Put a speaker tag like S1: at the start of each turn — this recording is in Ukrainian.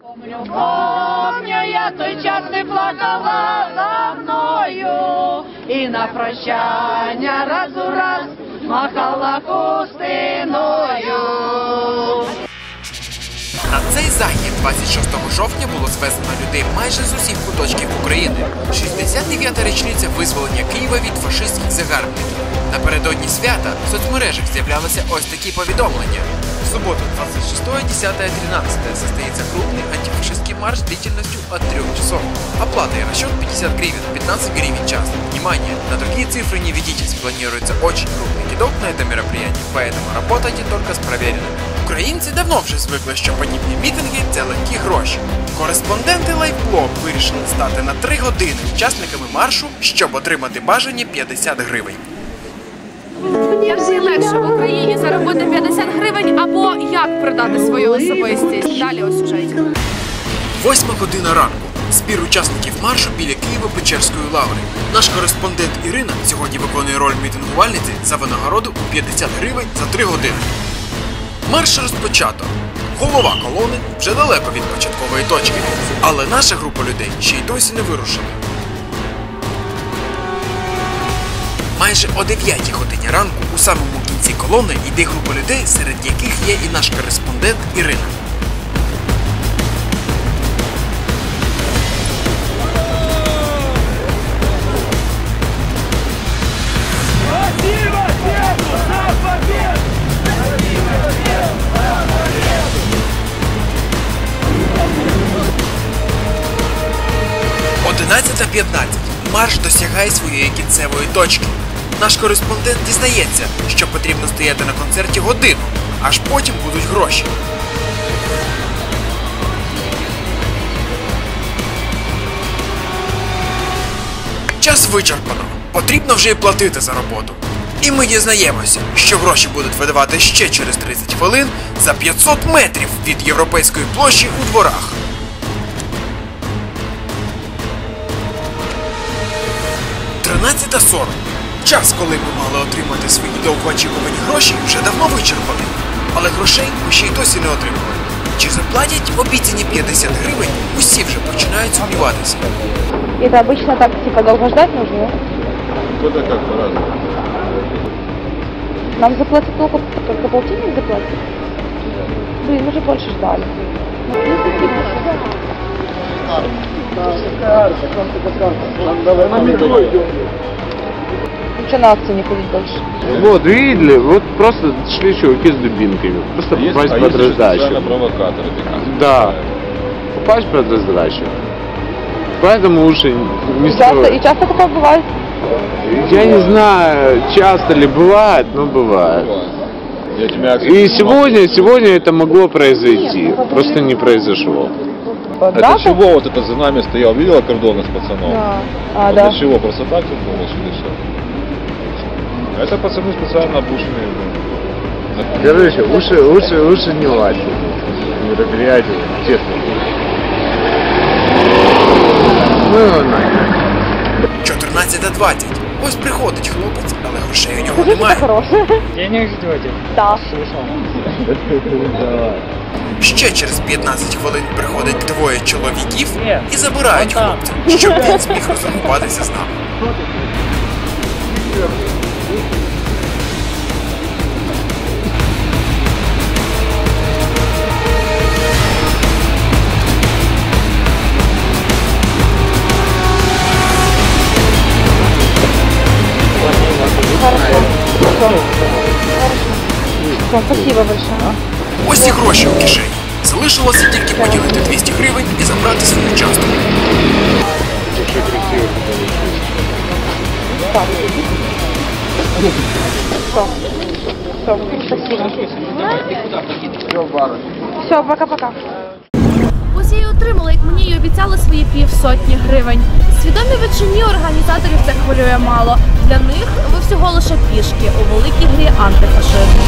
S1: Помню, я той час ти плакала за мною і на прощання раз у раз махала хустиною.
S2: На цей захід 26 жовтня було звезено людей майже з усіх куточків України. 69-та річниця визволення Києва від фашистських загарбників. Напередодні свята в соцмережах з'являлися ось такі повідомлення. В суботу, 26, 10 и 13 состоится крупный антифашистский марш длительностью от 3 часов. Оплата и расчет 50 гривен, 15 гривен в час. Внимание, на другие цифры не ведитесь, планируется очень крупный кидок на это мероприятие, поэтому работайте только с проверенными. Українці давно вже звикли, що подібні мітинги це легкі гроші. Кореспонденти Лайфблог вирішили стати на 3 години учасниками маршу, щоб отримати бажані 50 гривень.
S3: Як же легше в Україні заробити 50 гривень або як продати свою особистість? Далі у сюжеті.
S2: Восьма година ранку. Збір учасників маршу біля Києво-Печерської лаври. Наш кореспондент Ірина сьогодні виконує роль мітингувальниці за винагороду у 50 гривень за 3 години. Марш розпочато. Голова колони вже далеко від початкової точки, але наша група людей ще й досі не вирушила. Майже о 9 годині ранку у самому кінці колони йде група людей, серед яких є і наш кореспондент Ірина. Одинадцята 15. Марш досягає своєї кінцевої точки. Наш кореспондент дізнається, що потрібно стояти на концерті годину, аж потім будуть гроші. Час вичерпано. Потрібно вже й платити за роботу. І ми дізнаємося, що гроші будуть видавати ще через 30 хвилин за 500 метрів від європейської площі у дворах. Тринадцята сорок. Час, коли ми мали отримати свої довгоочікувані гроші, вже давно вичерпаний. Але грошей ми ще й досі не отримали. Чи заплатять обіцяні 50 гривень, усі вже починають сумніватися.
S4: Это обычно так, типа, долго ждать нужно?
S5: Кто-то как по-разному.
S4: Нам заплатят только, только полтинник заплатят? Блин, мы же больше ждали. Лучше на Акцию не ходить больше.
S6: Вот, видели, вот просто шли чуваки с дубинками. Просто
S5: Есть,
S6: попасть
S5: а
S6: под
S5: есть
S6: раздачу.
S5: специально провокаторы такие.
S6: Да. Попасть под раздачу. Поэтому лучше не
S4: Часто,
S6: стоит.
S4: и часто такое бывает?
S6: Я не знаю, часто ли бывает, но бывает.
S5: Я тебя
S6: И сегодня, сегодня это могло произойти, просто не произошло.
S5: Это
S4: Драка?
S5: чего вот это за нами стоял? Видела кордоны с пацаном?
S4: Да. А,
S5: Это
S4: да.
S5: Для чего? Просто так тут было или что? Это пацаны специально обученные. блин.
S6: Короче, лучше, лучше, лучше не лазить. Мероприятие, честно. Ну, его нахер.
S2: 14.20. Ось приходить хлопець, але грошей у нього
S4: Скажите,
S2: немає.
S4: это хорошее.
S7: Денег ждете?
S4: Да.
S2: Ще через 15 хвилин приходить двоє чоловіків
S7: Ні,
S2: і забирають
S7: вон там.
S2: хлопця, щоб він зміг розрахуватися з нами.
S4: Все, спасибо большое.
S2: Ось і гроші у кишені. Залишилося тільки поділити 200 гривень і забрати свою частку.
S4: Все, пока-пока.
S3: Ось я і отримала, як мені й обіцяли свої півсотні гривень. Свідомі відчині організаторів це хвилює мало. Для них ви всього лише пішки у великій грі антифашизму.